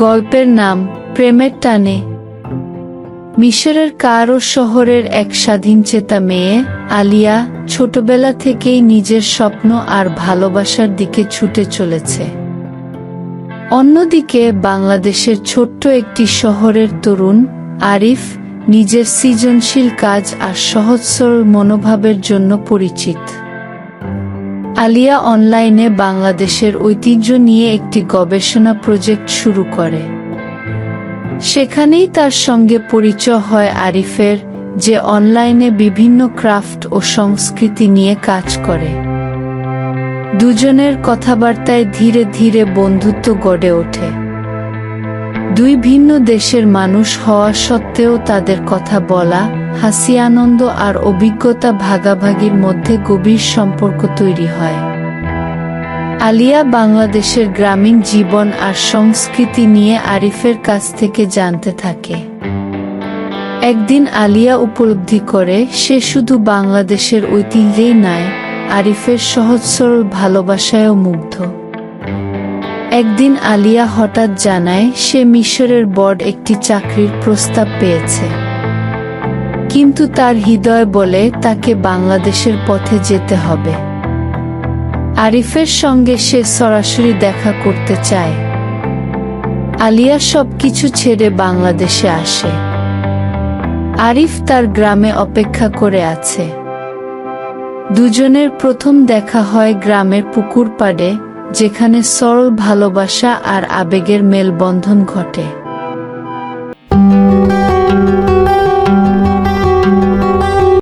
গল্পের নাম প্রেমের টানে। মিশরের কারও শহরের এক স্বাধীনচেতা মেয়ে, আলিয়া, ছোটবেলা থেকেই নিজের স্বপ্ন আর ভালোবাসার দিকে ছুটে চলেছে। অন্যদিকে বাংলাদেশের ছোট্ট একটি শহরের তরুণ, আরিফ, নিজের সৃজনশীল কাজ আর সহজ মনোভাবের জন্য পরিচিত। আলিয়া অনলাইনে বাংলাদেশের ঐতিহ্য নিয়ে একটি গবেষণা প্রজেক্ট শুরু করে। সেখানেই তার সঙ্গে পরিচয় হয় আরিফের, যে অনলাইনে বিভিন্ন ক্রাফট ও সংস্কৃতি নিয়ে কাজ করে। দুজনের কথাবার্তায় ধীরে ধীরে বন্ধুত্ব গড়ে ওঠে। দুই ভিন্ন দেশের মানুষ হওয়া সত্ত্বেও তাদের কথা বলা, হাসি, আনন্দ আর অভিজ্ঞতা ভাগাভাগির মধ্যে গভীর সম্পর্ক তৈরি হয়। আলিয়া বাংলাদেশের গ্রামীণ জীবন আর সংস্কৃতি নিয়ে আরিফের কাছ থেকে জানতে থাকে। একদিন আলিয়া উপলব্ধি করে, সে শুধু বাংলাদেশের ঐতিহ্যেই নয়, আরিফের সহজ সরল ভালোবাসায়ও মুগ্ধ। একদিন আলিয়া হঠাৎ জানায়, সে মিশরের বড় একটি চাকরির প্রস্তাব পেয়েছে। কিন্তু তার হৃদয় বলে, তাকে বাংলাদেশের পথে যেতে হবে। আরিফের সঙ্গে সে সরাসরি দেখা করতে চায়। আলিয়া সবকিছু ছেড়ে বাংলাদেশে আসে। আরিফ তার গ্রামে অপেক্ষা করে আছে। দুজনের প্রথম দেখা হয় গ্রামের পুকুর পাড়ে যেখানে সরল ভালোবাসা আর আবেগের মেলবন্ধন ঘটে।